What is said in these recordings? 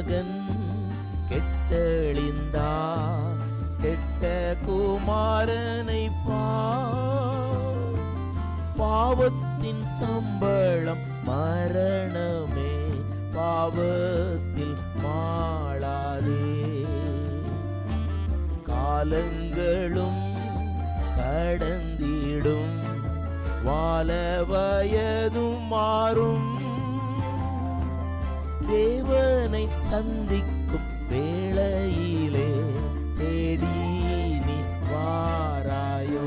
மகன் கெட்டழிந்தா கெட்ட குமாரனை பாவத்தின் சம்பளம் மரணமே பாவத்தில் மாளாதே. காலங்களும் கடந்திடும் வாழ வயதும் மாறும். தேவ சந்திக்கும் வேளையிலே தேடி நீ வாராயோ.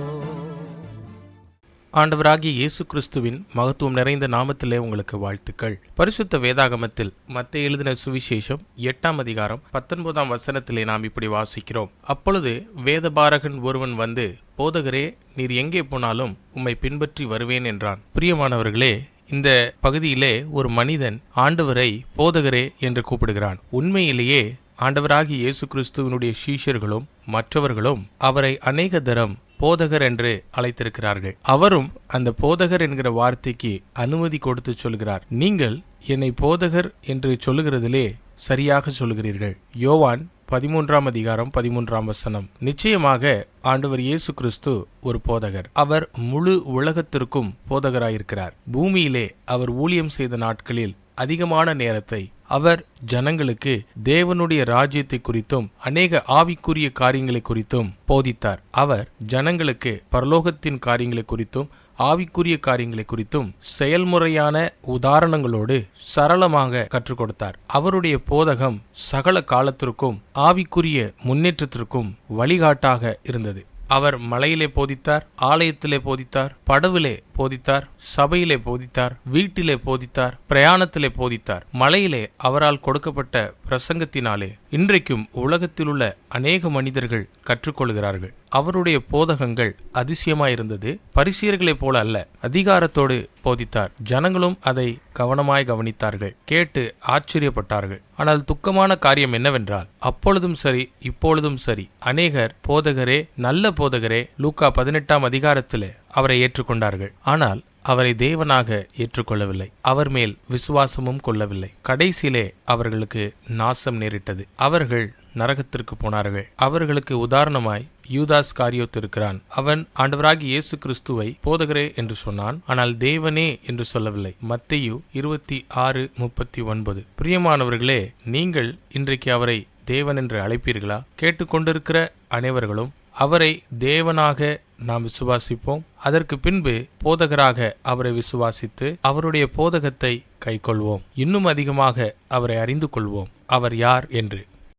ஆண்டவராகிய இயேசு கிறிஸ்துவின் மகத்துவம் நிறைந்த நாமத்திலே உங்களுக்கு வாழ்த்துக்கள். பரிசுத்த வேதாகமத்தில் மத்த எழுதின சுவிசேஷம் எட்டாம் அதிகாரம் பத்தொன்பதாம் வசனத்திலே நாம் இப்படி வாசிக்கிறோம். அப்பொழுது வேதபாரகன் ஒருவன் வந்து போதகரே நீர் எங்கே போனாலும் உம்மை பின்பற்றி வருவேன் என்றான். பிரியமானவர்களே இந்த பகுதியிலே ஒரு மனிதன் ஆண்டவரை போதகரே என்று கூப்பிடுகிறான். உண்மையிலேயே ஆண்டவராகிய இயேசு கிறிஸ்துவனுடைய சீஷர்களும் மற்றவர்களும் அவரை அநேக தரம் போதகர் என்று அழைத்திருக்கிறார்கள். அவரும் அந்த போதகர் என்கிற வார்த்தைக்கு அனுமதி கொடுத்து சொல்கிறார். நீங்கள் என்னை போதகர் என்று சொல்லுகிறதிலே சரியாக சொல்கிறீர்கள் யோவான் பதிமூன்றாம் அதிகாரம் பதிமூன்றாம் வசனம். நிச்சயமாக ஆண்டவர் இயேசு கிறிஸ்து ஒரு போதகர். அவர் முழு உலகத்திற்கும் போதகராயிருக்கிறார். பூமியிலே அவர் ஊழியம் செய்த நாட்களில் அதிகமான நேரத்தை அவர் ஜனங்களுக்கு தேவனுடைய ராஜ்யத்தை குறித்தும் அநேக ஆவிக்குரிய காரியங்களை குறித்தும் போதித்தார். அவர் ஜனங்களுக்கு பரலோகத்தின் காரியங்களை குறித்தும் ஆவிக்குரிய காரியங்களை குறித்தும் செயல்முறையான உதாரணங்களோடு சரளமாக கற்றுக் கொடுத்தார். அவருடைய போதகம் சகல காலத்திற்கும் ஆவிக்குரிய முன்னேற்றத்திற்கும் வழிகாட்டாக இருந்தது. அவர் மலையிலே போதித்தார் ஆலயத்திலே போதித்தார் படவிலே போதித்தார் சபையிலே போதித்தார் வீட்டிலே போதித்தார் பிரயாணத்திலே போதித்தார். மலையிலே அவரால் கொடுக்கப்பட்ட பிரசங்கத்தினாலே இன்றைக்கும் உலகத்திலுள்ள அநேக மனிதர்கள் கற்றுக்கொள்கிறார்கள். அவருடைய போதகங்கள் அதிசயமாயிருந்தது. பரிசீயர்களைப் போல அல்ல அதிகாரத்தோடு போதித்தார். ஜனங்களும் அதை கவனமாய் கவனித்தார்கள் கேட்டு ஆச்சரியப்பட்டார்கள். ஆனால் துக்கமான காரியம் என்னவென்றால் அப்பொழுதும் சரி இப்பொழுதும் சரி. அநேகர் போதகரே நல்ல போதகரே. லூக்கா பதினெட்டாம் அதிகாரத்திலே அவரை ஏற்றுக்கொண்டார்கள். ஆனால் அவரை தேவனாக ஏற்றுக்கொள்ளவில்லை. அவர் மேல் விசுவாசமும் கொள்ளவில்லை. கடைசியிலே அவர்களுக்கு நாசம் நேரிட்டது. அவர்கள் நரகத்திற்கு போனார்கள். அவர்களுக்கு உதாரணமாய் யூதாஸ் காரியோத் இருக்கிறான். அவன் ஆண்டவராகி இயேசு கிறிஸ்துவை போதகரே என்று சொன்னான். ஆனால் தேவனே என்று சொல்லவில்லை. மத்தையு இருபத்தி ஆறு முப்பத்தி ஒன்பது. பிரியமானவர்களே நீங்கள் இன்றைக்கு அவரை தேவன் என்று அழைப்பீர்களா? கேட்டுக்கொண்டிருக்கிற அனைவர்களும் அவரை தேவனாக நாம் விசுவாசிப்போம். அதற்கு பின்பு போதகராக அவரை விசுவாசித்து அவருடைய போதகத்தை கைக்கொள்வோம். இன்னும் அதிகமாக அவரை அறிந்து கொள்வோம். அவர் யார் என்று.